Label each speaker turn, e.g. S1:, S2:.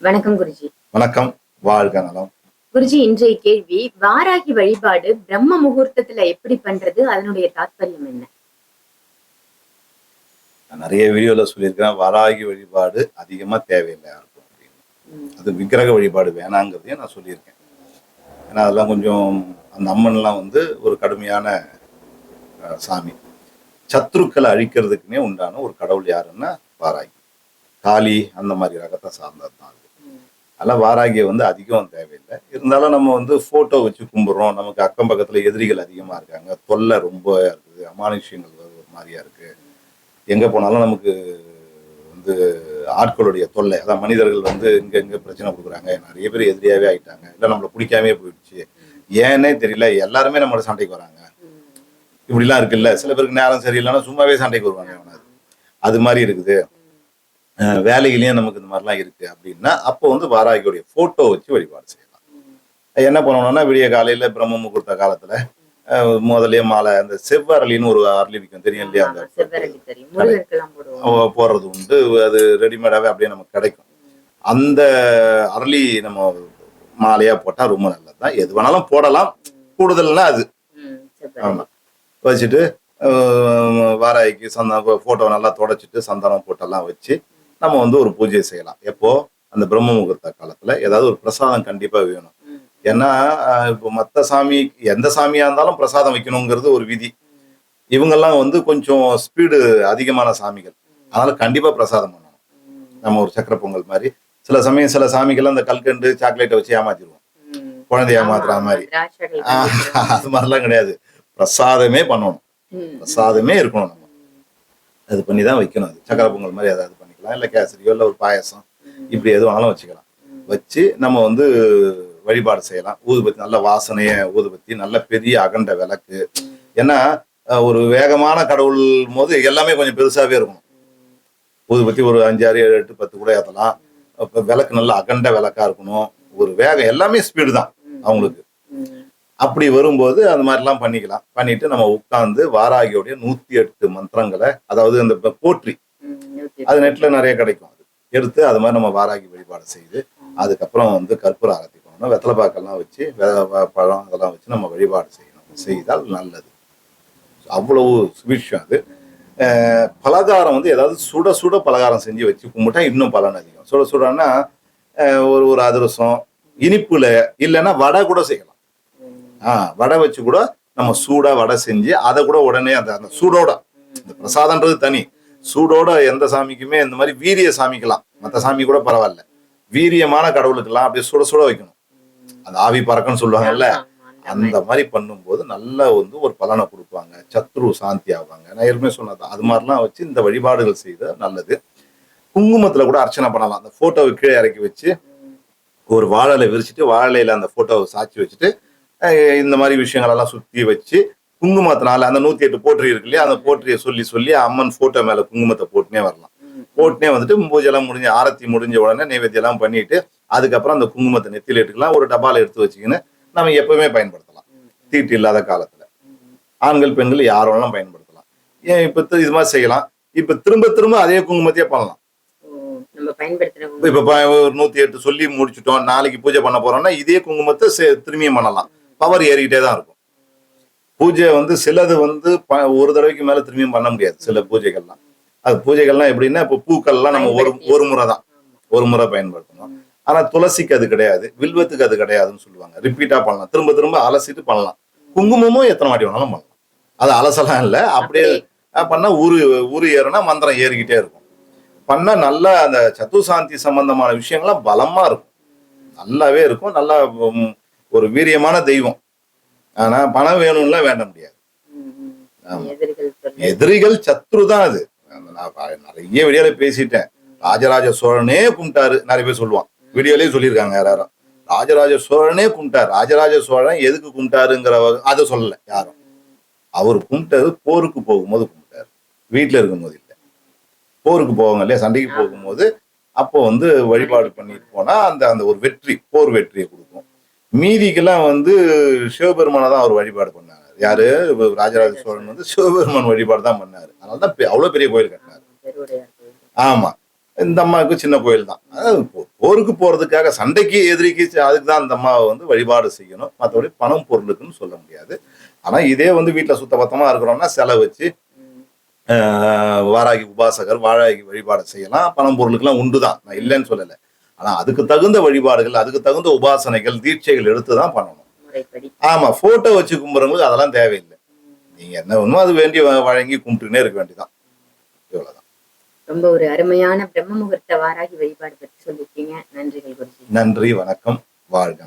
S1: வணக்கம் குருஜி.
S2: வணக்கம். வாழ்க நலம்.
S1: குருஜி இன்றைய கேள்வி வாராகி வழிபாடு பிரம்ம முகூர்த்தத்துல எப்படி பண்றது? அதனுடைய தாத்பரியம் என்ன?
S2: நான் நிறைய வீடியோல சொல்லியிருக்கிறேன். வராகி வழிபாடு அதிகமா தேவையில்லை யாருக்கும் அப்படின்னு. அது விக்கிரக வழிபாடு வேணாங்கிறதையும் நான் சொல்லியிருக்கேன். ஏன்னா அதெல்லாம் கொஞ்சம் அந்த அம்மன்லாம் வந்து ஒரு கடுமையான சாமி. சத்ருக்களை அழிக்கிறதுக்குன்னே உண்டான ஒரு கடவுள் யாருன்னா வாராகி. காளி அந்த மாதிரி ரகத்தை சார்ந்தது தான் அதெல்லாம் வாராகியை வந்து அதிகம் தேவையில்லை. இருந்தாலும் நம்ம வந்து ஃபோட்டோ வச்சு கும்பிட்றோம். நமக்கு அக்கம் பக்கத்தில் எதிரிகள் அதிகமாக இருக்காங்க. தொல்லை ரொம்ப இருக்குது. அமானுஷ்யங்கள் ஒரு மாதிரியா இருக்குது எங்கே போனாலும் நமக்கு வந்து ஆட்களுடைய தொல்லை. அதான் மனிதர்கள் வந்து இங்கே இங்கே பிரச்சனை கொடுக்குறாங்க. நிறைய பேர் எதிரியாவே ஆகிட்டாங்க இல்லை நம்மளை பிடிக்காமே போயிடுச்சு. ஏன்னே தெரியல. எல்லாருமே நம்மளோட சண்டைக்கு வராங்க. இப்படிலாம் இருக்குல்ல. சில பேருக்கு நேரம் சரியில்லைன்னா சும்மாவே சண்டைக்கு வருவாங்க. அது மாதிரி இருக்குது. வேலையிலயும் நமக்கு இந்த மாதிரிலாம் இருக்கு அப்படின்னா அப்போ வந்து வாராகியோடைய போட்டோ வச்சு வழிபாடு செய்யலாம். என்ன பண்ணணும்னா விடிய காலையில பிரம்ம முகூர்த்த காலத்துல முதல்லயே மாலை அந்த செவ்வரளின்னு ஒரு அரளி விற்கும் தெரியும் இல்லையா? அந்த போடுறது உண்டு. அது ரெடிமேடாவே அப்படியே நமக்கு கிடைக்கும். அந்த அரளி நம்ம மாலையா போட்டா ரொம்ப நல்லதுதான் எது வேணாலும் போடலாம். கூடுதல்னா அது.
S1: ம், செவ்வரளி.
S2: ஆமா. வச்சுட்டு வாராய்க்கு சந்தனம் போட்டோ நல்லா தொடச்சிட்டு சந்தனம் போட்டெல்லாம் வச்சு நம்ம வந்து ஒரு பூஜை செய்யலாம். எப்போ? அந்த பிரம்ம முகூர்த்த காலத்துல. ஏதாவது ஒரு பிரசாதம் கண்டிப்பா வேணும். ஏன்னா இப்போ மத்த சாமி எந்த சாமியா இருந்தாலும் பிரசாதம் வைக்கணுங்கிறது ஒரு விதி. இவங்கெல்லாம் வந்து கொஞ்சம் ஸ்பீடு அதிகமான சாமிகள். அதனால கண்டிப்பா பிரசாதம் பண்ணணும். நம்ம ஒரு சக்கரை பொங்கல் மாதிரி. சில சமயம் சில சாமிகள்லாம் அந்த கல்கண்டு சாக்லேட்டை வச்சு ஏமாத்திடுவோம். குழந்தைய ஏமாத்துற மாதிரி. அது மாதிரிலாம் கிடையாது. பிரசாதமே பண்ணணும். பிரசாதமே இருக்கணும் நம்ம. அது பண்ணி தான் வைக்கணும். அது சக்கரை பொங்கல் மாதிரி ஏதாவது பண்ணிக்கலாம் இல்லை கேசரியோ இல்லை ஒரு பாயசம் இப்படி எது வேணாலும் வச்சுக்கலாம். வச்சு நம்ம வந்து வழிபாடு செய்யலாம். ஊதுபத்தி நல்ல வாசனைய ஊதுபத்தி நல்ல பெரிய அகண்ட விளக்கு. ஏன்னா ஒரு வேகமான கடவுள் போது எல்லாமே கொஞ்சம் பெருசாவே இருக்கும். ஊதுபத்தி ஒரு அஞ்சு ஆறு ஏழு எட்டு பத்து கூட ஏற்றலாம் அப்போ விளக்கு நல்ல அகண்ட விளக்கா இருக்கணும். ஒரு வேகம் எல்லாமே ஸ்பீடு தான் அவங்களுக்கு. அப்படி வரும்போது அந்த மாதிரிலாம் பண்ணிக்கலாம். பண்ணிட்டு நம்ம உட்கார்ந்து வாராகியோடைய நூத்தி எட்டு மந்திரங்களை அதாவது அந்த போற்றி அது நெட்ல நிறைய கிடைக்கும். அது எடுத்து அது மாதிரி நம்ம வாராகி வழிபாடு செய்து அதுக்கப்புறம் வந்து கற்பூர ஆரத்தி பண்ணணும் வெத்தலை பாக்கெல்லாம் வச்சு பழம் அதெல்லாம் வச்சு நம்ம வழிபாடு செய்யணும். செய்தால் நல்லது. அவ்வளவு சுபிஷம் அது. பலகாரம் வந்து ஏதாவது சுட சுட பலகாரம் செஞ்சு வச்சு கும்பிட்டா இன்னும் பலன் அதிகம். சுட சுடன்னா ஒரு ஒரு அதிரசம் இனிப்புல இல்லைன்னா வடை கூட செய்யலாம்.
S1: ம்,
S2: ஆ வடை வச்சு கூட நம்ம சூடா வடை செஞ்சு அதை கூட உடனே அந்த அந்த சூடோட இந்த பிரசாதன்றது தனி. சூடோட எந்த சாமிக்குமே இந்த மாதிரி வீரிய சாமிக்கலாம் மற்ற சாமி கூட பரவாயில்ல. வீரியமான கடவுளுக்கெல்லாம் அப்படியே சுட சுட வைக்கணும். அந்த ஆவி பறக்கன்னு சொல்லுவாங்கல்ல
S1: அந்த
S2: மாதிரி பண்ணும்போது நல்ல வந்து ஒரு பலனை கொடுப்பாங்க. சத்ரு சாந்தி ஆவாங்க. நான் ஏற்கனவே சொன்னது அது மாதிரிலாம் வச்சு இந்த வழிபாடுகள் செய்த நல்லது. குங்குமத்துல கூட அர்ச்சனை பண்ணலாம். அந்த போட்டோவை கீழே இறக்கி வச்சு ஒரு வாழலை விரிச்சிட்டு வாழையில அந்த போட்டோவை சாட்சி வச்சுட்டு இந்த மாதிரி விஷயங்கள் எல்லாம் சுத்தி வச்சு குங்குமத்தினால அந்த நூத்தி எட்டு போற்றி இருக்கு இல்லையா அந்த போற்றியை சொல்லி சொல்லி அம்மன் போட்டோ மேல குங்குமத்தை போட்டுனே வரலாம். போட்டுனே வந்துட்டு பூஜை எல்லாம் முடிஞ்சு ஆரத்தி முடிஞ்ச உடனே நைவேத்தியம் எல்லாம் பண்ணிட்டு அதுக்கப்புறம் அந்த குங்குமத்தை நெத்தியில எடுத்துக்கலாம். ஒரு டப்பால எடுத்து வச்சுக்கின்னு நம்ம எப்பவுமே பயன்படுத்தலாம். தீட்டு இல்லாத காலத்துல. ஆண்கள் பெண்கள் யார் வேணாலும் பயன்படுத்தலாம். ஏன் இப்ப இது மாதிரி செய்யலாம். இப்ப திரும்ப திரும்ப அதே குங்குமத்தையே பண்ணலாம். இப்ப ஒரு நூத்தி எட்டு சொல்லி முடிச்சிட்டோம் நாளைக்கு பூஜை பண்ண போறோம்னா இதே குங்குமத்தை திரும்பியும் பண்ணலாம். பவர் ஏறிக்கிட்டே தான் இருக்கும். பூஜை வந்து சிலது வந்து ப- ஒரு தடவைக்கு மேல திரும்பியும் பண்ண முடியாது சில பூஜைகள்லாம். அது பூஜைகள்லாம் எப்படின்னா இப்போ பூக்கள்லாம் நம்ம ஒரு ஒரு முறை தான். ஒரு முறை பயன்படுத்தணும். ஆனா துளசிக்கு அது கிடையாது வில்வத்துக்கு அது கிடையாதுன்னு சொல்லுவாங்க. ரிப்பீட்டா பண்ணலாம். திரும்ப திரும்ப அலசிட்டு பண்ணலாம். குங்குமமும் எத்தனை வாட்டி வேணாலும் பண்ணலாம். அது அலசலாம் இல்லை. அப்படியே பண்ணா ஊரு ஊரு ஏறுனா மந்திரம் ஏறிக்கிட்டே இருக்கும். பண்ணா நல்லா அந்த சத்துசாந்தி சம்பந்தமான விஷயங்கள்லாம் பலமா இருக்கும். நல்லாவே இருக்கும். நல்லா ஒரு வீரியமான தெய்வம். ஆனா பணம் வேணும்லாம் வேண்ட முடியாது.
S1: எதிரிகள்
S2: சத்ரு தான் அது. நான் நிறைய வீடியோல பேசிட்டேன். ராஜராஜ சோழனே கும்பிட்டாரு. நிறைய பேர் சொல்லுவான் வீடியோலயே சொல்லியிருக்காங்க யாரும் ராஜராஜ சோழனே கும்பிட்டாரு. ராஜராஜ சோழன் எதுக்கு கும்பிட்டாருங்கிற அதை சொல்லல யாரும். அவர் கும்பிட்டது போருக்கு போகும்போது கும்பிட்டாரு. வீட்டுல இருக்கும்போது இல்லை. போருக்கு போவாங்க இல்லையா? சண்டைக்கு போகும்போது அப்போ வந்து வழிபாடு பண்ணிட்டு போனா அந்த அந்த ஒரு வெற்றி போர் வெற்றியை கொடுக்கும். மீதிக்கெல்லாம் வந்து சிவபெருமானை தான் அவர் வழிபாடு பண்ணாரு. யாரு? ராஜராஜ சோழன் வந்து சிவபெருமான் வழிபாடு தான் பண்ணாரு. அதனால தான் அவ்வளோ அவ்வளவு பெரிய கோயில் கட்டினாரு. ஆமா. இந்த அம்மாவுக்கு சின்ன கோயில் தான். போருக்கு போறதுக்காக சண்டைக்கு எதிரிக்கு அதுக்கு தான் அந்த அம்மாவை வந்து வழிபாடு செய்யணும். மற்றபடி பணம் பொருளுக்குன்னு சொல்ல முடியாது. ஆனா இதே வந்து வீட்டுல சுத்த பத்தமா இருக்கிறோம்னா செலை வச்சு வாராகி உபாசகர் வாராகி வழிபாடு செய்யலாம். பணம் பொருளுக்கெல்லாம் உண்டு தான். நான் இல்லைன்னு சொல்லலை. ஆனா அதுக்கு தகுந்த வழிபாடுகள் அதுக்கு தகுந்த உபாசனைகள் தீட்சைகள் எடுத்து தான் பண்ணணும் ஆமா போட்டோ வச்சு கும்பிட்றவங்களுக்கு அதெல்லாம் தேவையில்லை. நீங்க என்ன வேணுமோ அது வேண்டி வழங்கி கும்பிட்டுனே இருக்க வேண்டியதான் இவ்வளவுதான்.
S1: ரொம்ப ஒரு அருமையான பிரம்ம முகூர்த்த வாராகி வழிபாடு பற்றி சொல்லியிருக்கீங்க. நன்றிகள்
S2: நன்றி வணக்கம். வாழ்க